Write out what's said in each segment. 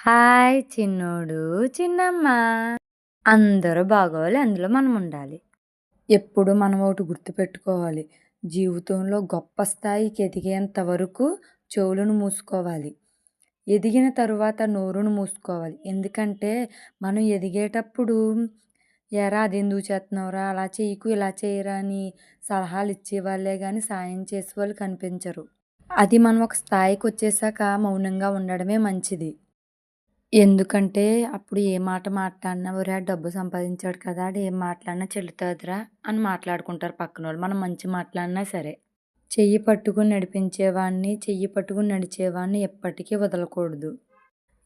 Hi చిన్నోడు చిన్నమ్మ. అందరూ బాగోవాలి అందులో మనం ఉండాలి. ఎప్పుడు మనం ఒకటి గుర్తుపెట్టుకోవాలి. జీవితంలో గొప్ప స్థాయికి ఎదిగేంత వరకు చెవులను మూసుకోవాలి. ఎదిగిన తరువాత నోరును మూసుకోవాలి. ఎందుకంటే మనం ఎదిగేటప్పుడు ఎరా అది ఎందుకు చేస్తున్నావురా అలా చేయకు ఇలా చేయరా? అని సలహాలు ఇచ్చేవాళ్ళే కానీ సాయం చేసేవాళ్ళు కనిపించరు. అది మనం ఒక స్థాయికి వచ్చేసాక మౌనంగా ఉండడమే మంచిది. ఎందుకంటే అప్పుడు ఏ మాట మాట్లాడినా ఒరే డబ్బు సంపాదించాడు కదా ఆడు ఏం మాట్లాడినా చెల్లుతుందిరా అని మాట్లాడుకుంటారు పక్కనోళ్ళు. మనం మంచి మాట్లాడినా సరే. చెయ్యి పట్టుకుని నడిపించేవాడిని చెయ్యి పట్టుకుని నడిచేవాడిని ఎప్పటికీ వదలకూడదు.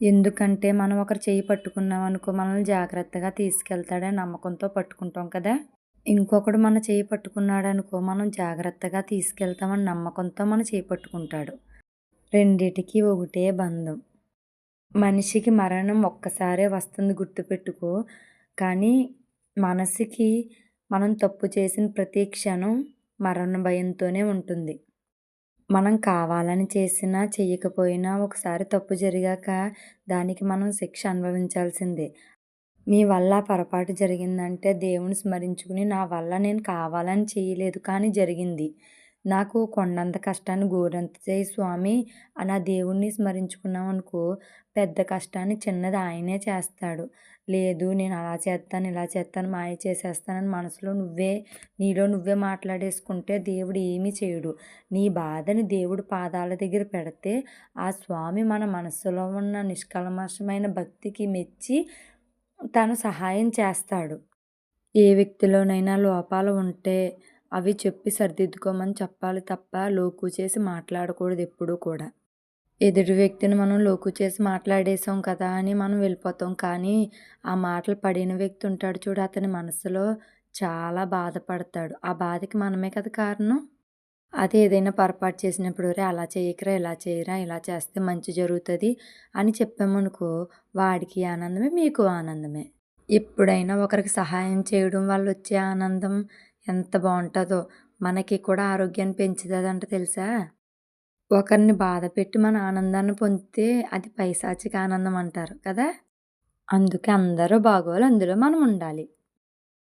ఎందుకంటే మనం ఒకరు చెయ్యి పట్టుకున్నాం అనుకో మనల్ని జాగ్రత్తగా తీసుకెళ్తాడని నమ్మకంతో పట్టుకుంటాం కదా. ఇంకొకడు మన చేయి పట్టుకున్నాడు అనుకో మనం జాగ్రత్తగా తీసుకెళ్తామని నమ్మకంతో మన చేయి పట్టుకుంటాడు. రెండిటికి ఒకటే బంధం. మనిషికి మరణం ఒక్కసారే వస్తుంది గుర్తుపెట్టుకో. కానీ మనసుకి మనం తప్పు చేసిన ప్రతి క్షణం మరణ భయంతోనే ఉంటుంది. మనం కావాలని చేసినా చేయకపోయినా ఒకసారి తప్పు జరిగాక దానికి మనం శిక్ష అనుభవించాల్సిందే. మీ వల్ల పొరపాటు జరిగిందంటే దేవుని స్మరించుకుని నా వల్ల నేను కావాలని చేయలేదు కానీ జరిగింది. నాకు కొండంత కష్టాన్ని గోరంత చేయి స్వామి అని ఆ దేవుణ్ణి స్మరించుకున్నాం అనుకో పెద్ద కష్టాన్ని చిన్నది ఆయనే చేస్తాడు. లేదు నేను అలా చేస్తాను ఇలా చేస్తాను మాయ చేసేస్తానని మనసులో నువ్వే నీలో నువ్వే మాట్లాడేసుకుంటే దేవుడు ఏమీ చేయడు. నీ బాధని దేవుడు పాదాల దగ్గర పెడితే ఆ స్వామి మన మనసులో ఉన్న నిష్కల్మషమైన భక్తికి మెచ్చి తను సహాయం చేస్తాడు. ఏ వ్యక్తిలోనైనా లోపాలు ఉంటే అవి చెప్పి సరిదిద్దుకోమని చెప్పాలి తప్ప లోకు చేసి మాట్లాడకూడదు ఎప్పుడూ కూడా. ఎదుటి వ్యక్తిని మనం లోకు చేసి మాట్లాడేసాం కదా అని మనం వెళ్ళిపోతాం కానీ ఆ మాటలు పడిన వ్యక్తి ఉంటాడు చూడు అతని మనసులో చాలా బాధపడతాడు. ఆ బాధకి మనమే కదా కారణం? అది ఏదైనా పొరపాటు చేసినప్పుడు రే అలా చేయకరా ఇలా చేయరా ఇలా చేస్తే మంచి జరుగుతుంది అని చెప్పామనుకో వాడికి ఆనందమే మీకు ఆనందమే. ఎప్పుడైనా ఒకరికి సహాయం చేయడం వల్ల వచ్చే ఆనందం ఎంత బాగుంటుందో. మనకి కూడా ఆరోగ్యాన్ని పెంచుతుందంట తెలుసా? ఒకరిని బాధ పెట్టి మన ఆనందాన్ని పొందితే అది పైశాచిక ఆనందం అంటారు కదా? అందుకే అందరూ బాగోలు అందులో మనం ఉండాలి.